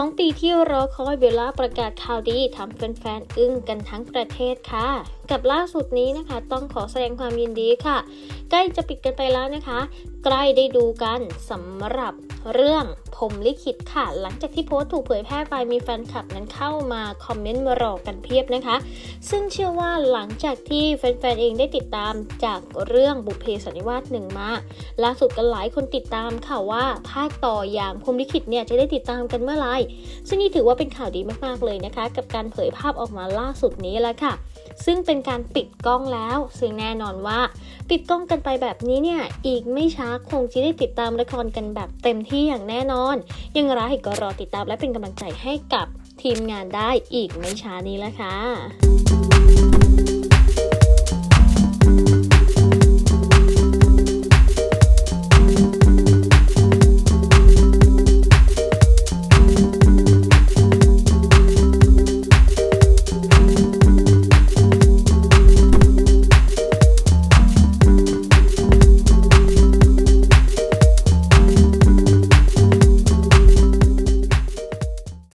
2 ปีที่รอคอยเบลล่าประกาศข่าวดีทำแฟนๆ อึ้งกันทั้งประเทศค่ะ กับล่าสุดนี้นะคะ ต้องขอแสดงความยินดีค่ะ ใกล้จะปิดกันไปแล้วนะคะ ใกล้ได้ดูกันสำหรับเรื่องผมลิขิตค่ะ หลังจากที่โพสต์ถูกเผยแพร่ไปมีแฟนคลับนั้นเข้ามาคอมเมนต์มารอกันเพียบนะคะ ซึ่งเชื่อว่าหลังจากที่แฟนๆ เองได้ติดตามจากเรื่องบุพเพสันนิวาสหนึ่งมาล่าสุดกันหลายคนติดตามค่ะว่าภาคต่ออย่างพรมลิขิตเนี่ยจะได้ติดตามกันเมื่อไหร่ซึ่งนี่ถือว่าเป็นข่าวดีมากๆเลยนะคะ กับการเผยภาพออกมาล่าสุดนี้แล้วค่ะ ซึ่งเป็นการปิดกล้องแล้ว ซึ่งแน่นอนว่า ปิดกล้องกันไปแบบนี้เนี่ย อีกไม่ช้าคงจะได้ติดตามละครกันแบบเต็มที่อย่างแน่นอน ยังไรก็รอติดตามและเป็นกำลังใจให้กับทีมงานได้อีกไม่ช้านี้ละค่ะ